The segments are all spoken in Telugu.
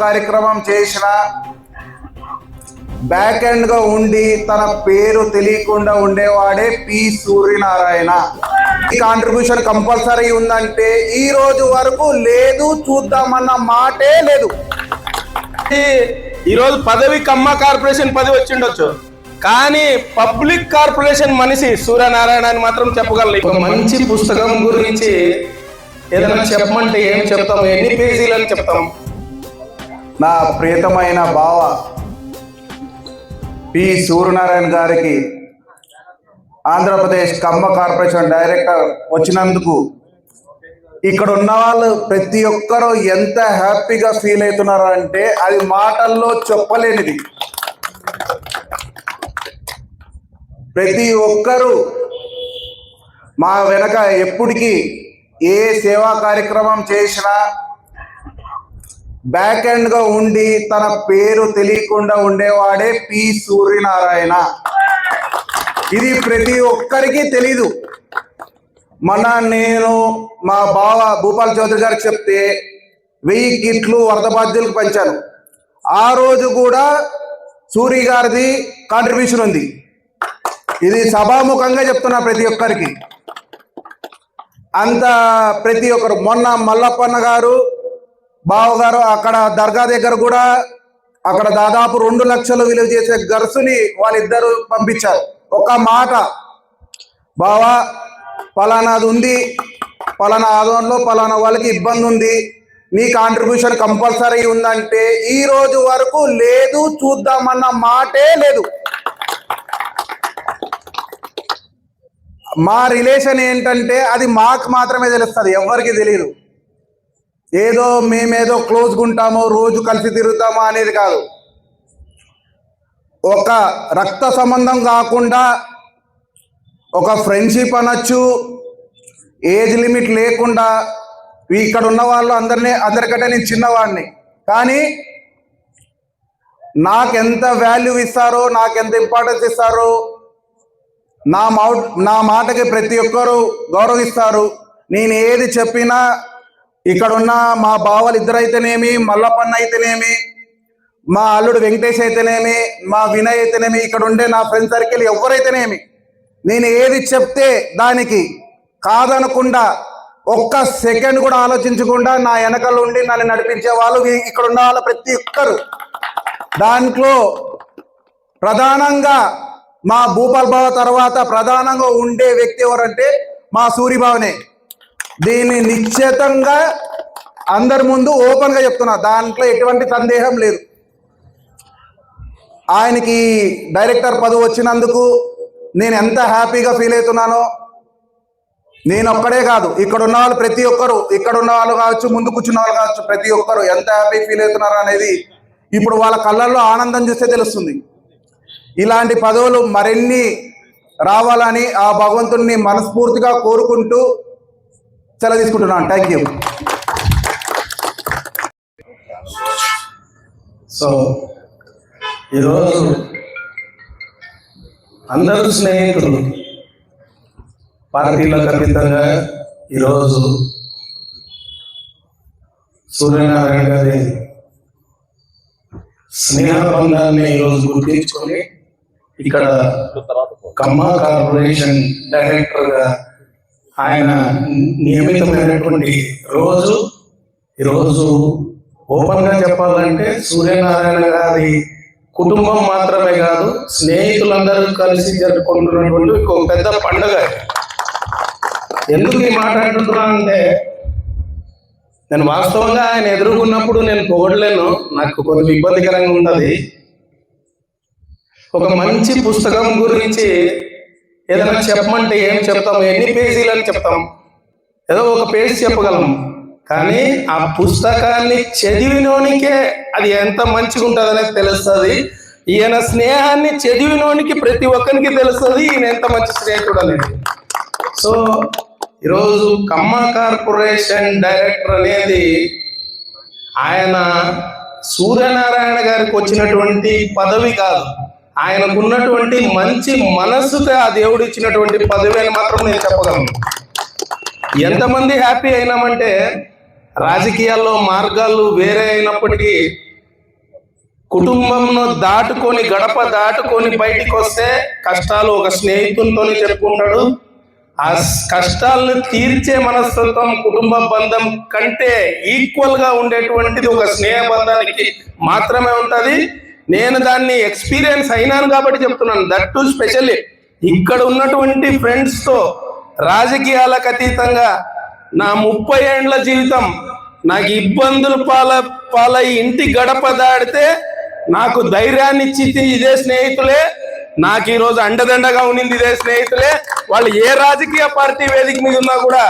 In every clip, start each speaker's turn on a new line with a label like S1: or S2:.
S1: కార్యక్రమం చేసిన బ్యాక్ ఎండ్గా ఉండి తన పేరు తెలియకుండా ఉండేవాడే పి సూర్యనారాయణ. ఈ కాంట్రిబ్యూషన్ కంపల్సరీ ఉందంటే ఈ రోజు వరకు లేదు చూద్దామన్న మాటే లేదు.
S2: ఈ రోజు పదవి కమ్మ కార్పొరేషన్ పదవి వచ్చిండొచ్చు. కానీ పబ్లిక్ కార్పొరేషన్ మనిషి సూర్యనారాయణ అని మాత్రం చెప్పగలను. ఒక మంచి పుస్తకం గురించి ఏదైనా చెప్పమంటే ఏం చెప్తాం? ఎన్ని పేజీలు అని చెప్తాం?
S1: నా ప్రియతమైన బావ పి. సూర్యనారాయణ గారికి ఆంధ్రప్రదేశ్ కమ్మ కార్పొరేషన్ డైరెక్టర్ వచ్చినందుకు ఇక్కడ ఉన్న వాళ్ళు ప్రతి ఒక్కరూ ఎంత హ్యాపీగా ఫీల్ అవుతున్నారు అంటే అది మాటల్లో చెప్పలేనిది. ప్రతి ఒక్కరూ మా వెనక ఎప్పటికీ ఏ సేవా కార్యక్రమం చేసినా బ్యాక్ ఎండ్గా ఉండి తన పేరు తెలియకుండా ఉండేవాడే పి. సూర్యనారాయణ. ఇది ప్రతి ఒక్కరికి తెలీదు. మన నేను మా బావ భూపాల్ చౌదరి గారికి చెప్తే వెయ్యి కిట్లు వరద బాధ్యులకు పంచాను. ఆ రోజు కూడా సూరి గారిది కాంట్రిబ్యూషన్ ఉంది. ఇది సభాముఖంగా చెప్తున్నా ప్రతి ఒక్కరికి. అంత ప్రతి ఒక్కరు. మొన్న మల్లప్పన్న గారు బావగారు అక్కడ దర్గా దగ్గర కూడా అక్కడ దాదాపు రెండు లక్షలు విలువ చేసే గర్సుని వాళ్ళిద్దరు పంపించారు. ఒక మాట. బావా పలానాది ఉంది పలానా ఆదంలో పలానా వాళ్ళకి ఇబ్బంది ఉంది నీ కాంట్రిబ్యూషన్ కంపల్సరీ ఉందంటే ఈ రోజు వరకు లేదు చూద్దామన్న మాటే లేదు. మా రిలేషన్ ఏంటంటే అది మాకు మాత్రమే తెలుస్తుంది ఎవరికి తెలియదు. ఏదో మేమేదో క్లోజ్గా ఉంటామో రోజు కలిసి తిరుగుతామో అనేది కాదు. ఒక రక్త సంబంధం కాకుండా ఒక ఫ్రెండ్షిప్ అనొచ్చు ఏజ్ లిమిట్ లేకుండా ఇక్కడ ఉన్న వాళ్ళు అందరినీ అందరికంటే నేను చిన్నవాడిని. కానీ నాకెంత వాల్యూ ఇస్తారో నాకెంత ఇంపార్టెన్స్ ఇస్తారో నా మా నా మాటకి ప్రతి ఒక్కరూ గౌరవిస్తారు. నేను ఏది చెప్పినా ఇక్కడ ఉన్న మా బావలు ఇద్దరైతేనేమి మల్లపన్న అయితేనేమి మా అల్లుడు వెంకటేష్ అయితేనేమి మా వినయ్ అయితేనేమి ఇక్కడ ఉండే నా ఫ్రెండ్ సర్కిల్ ఎవరైతేనేమి నేను ఏది చెప్తే దానికి కాదనకుండా ఒక్క సెకండ్ కూడా ఆలోచించకుండా నా వెనకలు ఉండి నన్ను నడిపించే వాళ్ళు ఇక్కడ ఉన్న వాళ్ళు ప్రతి ఒక్కరు. దాంట్లో ప్రధానంగా మా భూపాల్ బావ తర్వాత ప్రధానంగా ఉండే వ్యక్తి ఎవరంటే మా సూరిబావనే. దీన్ని నిశ్చితంగా అందరి ముందు ఓపెన్గా చెప్తున్నా. దాంట్లో ఎటువంటి సందేహం లేదు. ఆయనకి డైరెక్టర్ పదవి వచ్చినందుకు నేను ఎంత హ్యాపీగా ఫీల్ అవుతున్నానో నేను ఒక్కడే కాదు. ఇక్కడ ఉన్న వాళ్ళు ప్రతి ఒక్కరు ఇక్కడ ఉన్న వాళ్ళు కావచ్చు ముందు కూర్చున్న వాళ్ళు కావచ్చు ప్రతి ఒక్కరు ఎంత హ్యాపీ ఫీల్ అవుతున్నారు అనేది ఇప్పుడు వాళ్ళ కళ్ళల్లో ఆనందం చూస్తే తెలుస్తుంది. ఇలాంటి పదవులు మరిన్ని రావాలని ఆ భగవంతుడిని మనస్ఫూర్తిగా కోరుకుంటూ సెలవు తీసుకుంటున్నాను. థ్యాంక్ యూ
S2: సో ఈరోజు అందరూ స్నేహితులు పార్టీలకు అతీతంగా ఈరోజు సూర్యనారాయణ గారి స్నేహబంధాన్ని ఈరోజు గుర్తించుకొని ఇక్కడ కమ్మ కార్పొరేషన్ డైరెక్టర్గా ఆయన నియమితమైనటువంటి రోజు ఈరోజు ఓపెన్గా చెప్పాలంటే సూర్యనారాయణ గారి కుటుంబం మాత్రమే కాదు స్నేహితులందరూ కలిసి జరుపుకుంటున్నటువంటి ఒక పెద్ద పండుగ ఎందుకు ఈ మాట్లాడుతున్నా అంటే నేను వాస్తవంగా ఆయన ఎదుర్కొన్నప్పుడు నేను పొగడలేను నాకు కొంచెం ఇబ్బందికరంగా ఉన్నది ఒక మంచి పుస్తకం గురించి ఏదైనా చెప్పమంటే ఏం చెప్తాం? ఎన్ని పేజీలు అని చెప్తాం? ఏదో ఒక పేజీ చెప్పగలం. కానీ ఆ పుస్తకాన్ని చదివినోనికే అది ఎంత మంచిగా ఉంటుందనేది తెలుస్తుంది. ఈయన స్నేహాన్ని చదివినోనికి ప్రతి ఒక్కరికి తెలుస్తుంది. ఈయన ఎంత మంచి స్నేహితుడు అనేది సో ఈరోజు కమ్మ కార్పొరేషన్ డైరెక్టర్ అనేది ఆయన సూర్యనారాయణ గారికి వచ్చినటువంటి పదవి కాదు. ఆయనకున్నటువంటి మంచి మనస్సుతో ఆ దేవుడు ఇచ్చినటువంటి పదవి అని మాత్రం నేను చెప్పగలను. ఎంతమంది హ్యాపీ అయినామంటే రాజకీయాల్లో మార్గాలు వేరే అయినప్పటికీ కుటుంబంను దాటుకొని గడప దాటుకొని బయటికి వస్తే కష్టాలు ఒక స్నేహితులతోనే చెప్పుకుంటాడు. ఆ కష్టాలను తీర్చే మనస్తత్వం కుటుంబ బంధం కంటే ఈక్వల్గా ఉండేటువంటిది ఒక స్నేహ బంధానికి మాత్రమే ఉంటుంది. నేను దాన్ని ఎక్స్పీరియన్స్ అయినాను కాబట్టి చెప్తున్నాను. దట్ టు స్పెషల్లీ ఇక్కడ ఉన్నటువంటి ఫ్రెండ్స్తో రాజకీయాలకు అతీతంగా నా ముప్పై ఏండ్ల జీవితం నాకు ఇబ్బందులు పాల పాలై ఇంటి గడప దాడితే నాకు ధైర్యాన్ని ఇచ్చింది ఇదే స్నేహితులే. నాకు ఈరోజు అండదండగా ఉన్నింది ఇదే స్నేహితులే. వాళ్ళు ఏ రాజకీయ పార్టీ వేదిక మీద ఉన్నా కూడా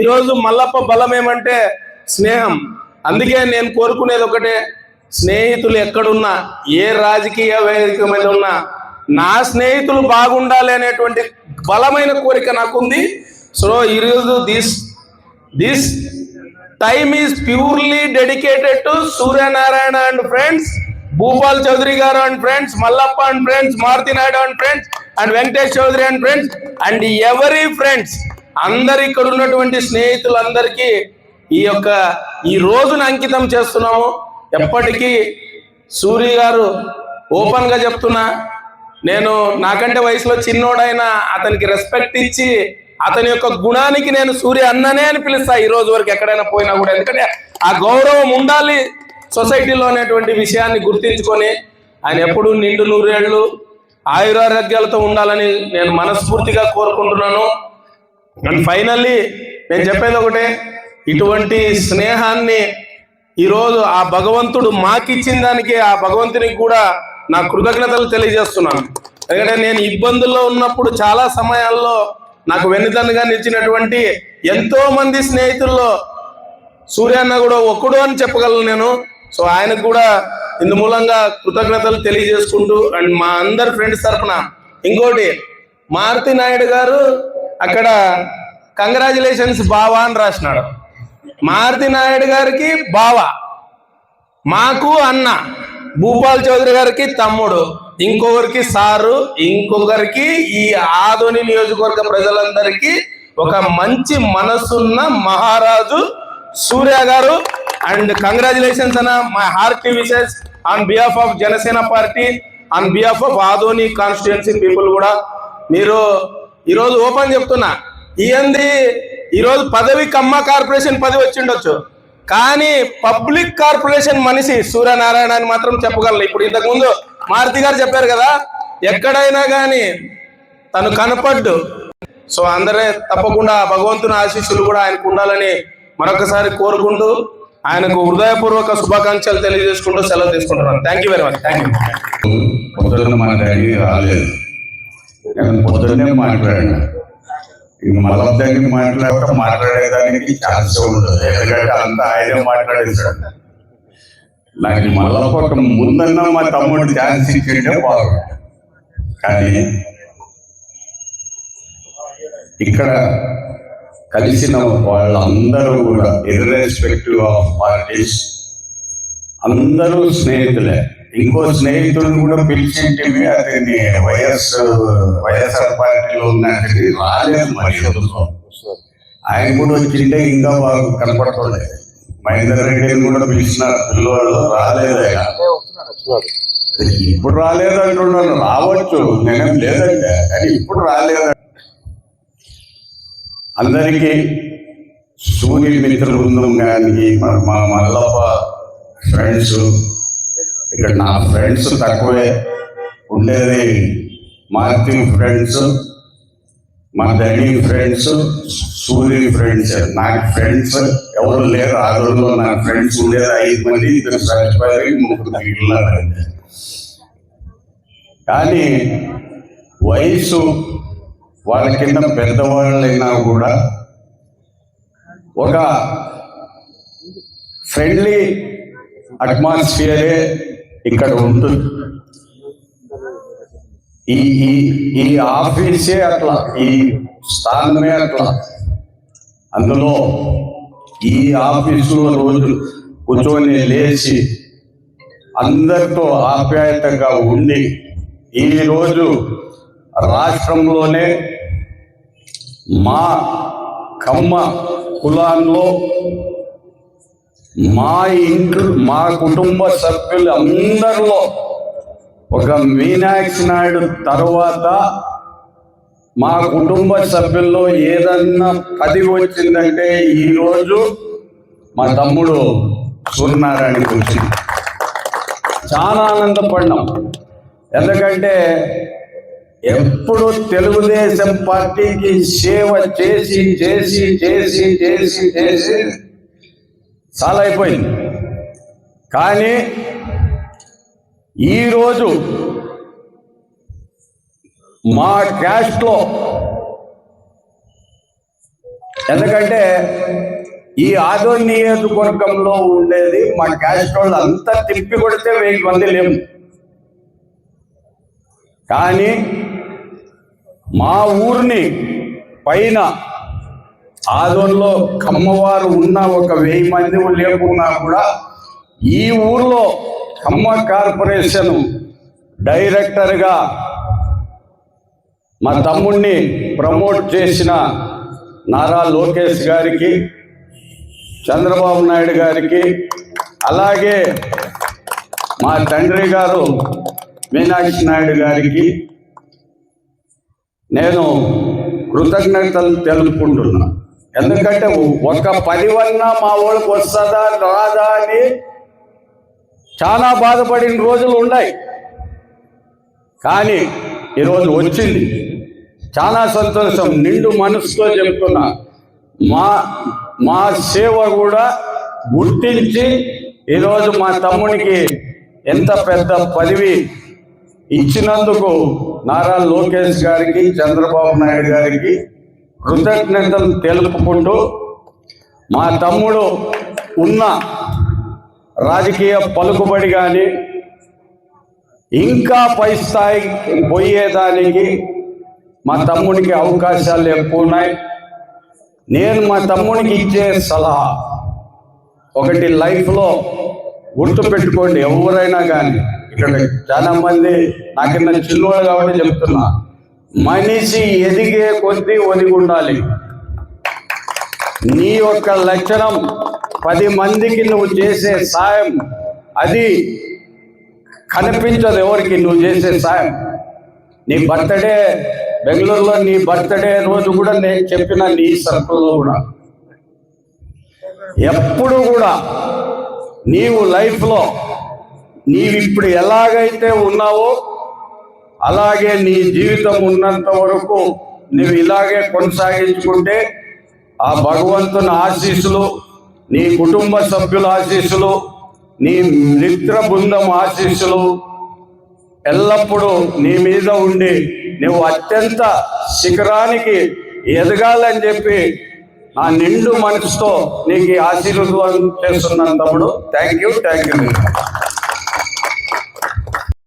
S2: ఈరోజు మల్లప్ప బలం ఏమంటే స్నేహం. అందుకే నేను కోరుకునేది ఒకటే స్నేహితులు ఎక్కడున్నా ఏ రాజకీయ వేదిక మీద ఉన్నా నా స్నేహితులు బాగుండాలి అనేటువంటి బలమైన కోరిక నాకుంది. సో ఈరోజు this this time is purely dedicated to Suryanarayana and friends Bhupal Chowdary garu and friends Mallappa and friends Maruti Naidu and friends and Venkatesh Chowdary and friends and every friends అందరు ఇక్కడ ఉన్నటువంటి స్నేహితులందరికీ ఈ యొక్క ఈ రోజును అంకితం చేస్తున్నాము. ఎప్పటికీ సూర్య గారు ఓపెన్గా చెప్తున్నా నేను నాకంటే వయసులో చిన్నోడైనా అతనికి రెస్పెక్ట్ ఇచ్చి అతని యొక్క గుణానికి నేను సూర్య అన్ననే అని పిలుస్తా ఈ రోజు వరకు ఎక్కడైనా పోయినా కూడా. ఎందుకంటే ఆ గౌరవం ఉండాలి సొసైటీలో అనేటువంటి విషయాన్ని గుర్తించుకొని ఆయన ఎప్పుడు నిండు నూరేళ్ళు ఆయురారోగ్యాలతో ఉండాలని నేను మనస్ఫూర్తిగా కోరుకుంటున్నాను. అండ్ ఫైనల్లీ నేను చెప్పేది ఒకటే ఇటువంటి స్నేహాన్ని ఈరోజు ఆ భగవంతుడు మాకిచ్చిన దానికి ఆ భగవంతునికి కూడా నా కృతజ్ఞతలు తెలియజేస్తున్నాను. ఎందుకంటే నేను ఇబ్బందుల్లో ఉన్నప్పుడు చాలా సమయాల్లో నాకు వెన్నుదన్నుగా నిలిచినటువంటి ఎంతో మంది స్నేహితుల్లో సూర్యన్న కూడా ఒక్కడు అని చెప్పగలను నేను. సో ఆయనకు కూడా ఇందు మూలంగా కృతజ్ఞతలు తెలియజేసుకుంటూ అండ్ మా అందరి ఫ్రెండ్స్ తరఫున ఇంకోటి మారుతి నాయుడు గారు అక్కడ కంగ్రాచులేషన్స్ బావా అని రాసినాడు. మారుతి నాయుడు గారికి బావ మాకు అన్న భూపాల్ చౌదరి గారికి తమ్ముడు ఇంకొకరికి సారు ఇంకొకరికి ఈ ఆదోని నియోజకవర్గ ప్రజలందరికీ ఒక మంచి మనసున్న మహారాజు సూర్య గారు. అండ్ కంగ్రాచులేషన్స్ అన్న my hearty wishes on behalf of Janasena party on behalf of Adoni constituency people కూడా. మీరు ఈరోజు ఓపెన్ చెప్తున్నా ఏంది ఈరోజు పదవి కమ్మ కార్పొరేషన్ పదవి వచ్చి ఉండొచ్చు కానీ పబ్లిక్ కార్పొరేషన్ మనిషి సూర్యనారాయణ అని మాత్రం చెప్పగలను. ఇప్పుడు ఇంతకు ముందు మారుతి గారు చెప్పారు కదా ఎక్కడైనా కానీ తను కనపడ్డు. సో అందరే తప్పకుండా భగవంతుని ఆశీస్సులు కూడా ఆయనకు ఉండాలని మరొకసారి కోరుకుంటూ ఆయనకు హృదయపూర్వక శుభాకాంక్షలు తెలియజేసుకుంటూ సెలవు తీసుకుంటున్నాను. Thank you very much thank you
S3: పొద్దున్న రాలేదు. పొద్దున్నే మాట్లాడినా. ఇంక మళ్ళా దగ్గర మాట్లాడక మాట్లాడేదానికి ఛాన్స్ ఉండదు. ఎందుకంటే అంతా ఆయనే మాట్లాడేశాడు నాకు మళ్ళా ఒక ముందన్న మా తమ్ముడు ఛాన్స్ ఇచ్చేటే బాగుంది కానీ ఇక్కడ కలిసిన వాళ్ళందరూ కూడా ఇర్రెస్పెక్టివ్ ఆఫ్ పార్టీస్ అందరూ స్నేహితులే. ఇంకో స్నేహితుడిని కూడా పిలిచింటివి అతని వైఎస్ వైఎస్ఆర్ పార్టీలో ఉన్నది రాలేదు మరి ఆయన కూడా వచ్చింటే ఇంకా బాగా కనపడుతుంది మహేందర్ రెడ్డిని కూడా పిలిచిన పిల్లవాళ్ళు రాలేదు. ఆయన ఇప్పుడు రాలేదు అంటున్నాను రావచ్చు నేనేం లేదంటే కానీ ఇప్పుడు రాలేదు. అందరికీ సూర్య మిత్ర బృందం కానీ మా మా మల్లప్ప ఫ్రెండ్స్ ఇక్కడ నా ఫ్రెండ్స్ తక్కువే ఉండేది. మార్టిన్ ఫ్రెండ్స్ మా డాడీ ఫ్రెండ్స్ సూర్య ఫ్రెండ్స్ నాకు ఫ్రెండ్స్ ఎవరు లేరు. ఆ రోజుల్లో నా ఫ్రెండ్స్ ఉండేది ఐదు మంది. ఇద్దరు చచ్చిపోయారు ముగ్గురు కానీ వయసు వాళ్ళ కింద పెద్దవాళ్ళైనా కూడా ఒక ఫ్రెండ్లీ అట్మాస్ఫియరే ఇక్కడ ఉంటుంది ఈ ఈ ఈ ఆఫీసే అట్లా ఈ స్థానమే అట్లా. అందులో ఈ ఆఫీసులో రోజు కూర్చొని లేచి అందరితో ఆప్యాయతగా ఉండి ఈ రోజు రాష్ట్రంలోనే మా కమ్మ కులాల్లో మా ఇంట్లో మా కుటుంబ సభ్యులు అందరిలో ఒక మీనాక్షి నాయుడు తర్వాత మా కుటుంబ సభ్యుల్లో ఏదన్నా పది వచ్చిందంటే ఈరోజు మా తమ్ముడు సూర్యనారాయణకి వచ్చింది చాలా ఆనందపడినాం ఎందుకంటే ఎప్పుడు తెలుగుదేశం పార్టీకి సేవ చేసి చేసి చేసి చేసి చేసి చాలా అయిపోయింది. కానీ ఈరోజు మా క్యాస్ట్లో ఎందుకంటే ఈ ఆదో నియోజకవర్గంలో ఉండేది మా క్యాస్ట్ వాళ్ళు అంతా తిప్పి కొడితే వెయ్యి మంది లేము. కానీ మా ఊరిని పైన ఆదోన్లో కమ్మవారు ఉన్న ఒక వెయ్యి మంది లేకున్నా కూడా ఈ ఊర్లో కమ్మ కార్పొరేషన్ డైరెక్టర్గా మా తమ్ముణ్ణి ప్రమోట్ చేసిన నారా లోకేష్ గారికి చంద్రబాబు నాయుడు గారికి అలాగే మా తండ్రి గారు మీనాక్షి నాయుడు గారికి నేను కృతజ్ఞతలు తెలుపుకుంటున్నాను ఎందుకంటే ఒక పది వల్ల మా వాళ్ళకి వస్తుందా రాదా అని చాలా బాధపడిన రోజులు ఉన్నాయి. కానీ ఈరోజు వచ్చింది. చాలా సంతోషం. నిండు మనసుతో చెప్తున్నా. మా మా సేవ కూడా గుర్తించి ఈరోజు మా తమ్మునికి ఎంత పెద్ద పదవి ఇచ్చినందుకు నారా లోకేష్ గారికి చంద్రబాబు నాయుడు గారికి కృతజ్ఞతలు తెలుపుకుంటూ మా తమ్ముడు ఉన్న రాజకీయ పలుకుబడి కానీ ఇంకా పై స్థాయికి పోయేదానికి మా తమ్మునికి అవకాశాలు ఎక్కువ ఉన్నాయి. నేను మా తమ్మునికి ఇచ్చే సలహా ఒకటి లైఫ్లో గుర్తు పెట్టుకోండి ఎవరైనా కానీ ఇక్కడ చాలా మంది నాకు చిన్నవాళ్ళు కాబట్టి చెప్తున్నా. మనిషి ఎదిగే కొద్దీ ఒదిగి ఉండాలి నీ యొక్క లక్షణం పది మందికి నువ్వు చేసే సాయం అది కనిపించదు ఎవరికి నువ్వు చేసే సాయం. నీ బర్త్డే బెంగళూరులో నీ బర్త్డే రోజు కూడా నేను చెప్పిన నీ సర్కిల్లో కూడా. ఎప్పుడు కూడా నీవు లైఫ్లో నీవు ఇప్పుడు ఎలాగైతే ఉన్నావో అలాగే నీ జీవితం ఉన్నంత వరకు నువ్వు ఇలాగే కొనసాగించుకుంటే ఆ భగవంతుని ఆశీస్సులు నీ కుటుంబ సభ్యుల ఆశీస్సులు నీ మిత్ర బృందం ఆశీస్సులు ఎల్లప్పుడూ నీ మీద ఉండి నువ్వు అత్యంత శిఖరానికి ఎదగాలని చెప్పి నా నిండు మనసుతో నీకు ఆశీర్వాదం చేస్తున్నాను తమ్ముడు. Thank you thank you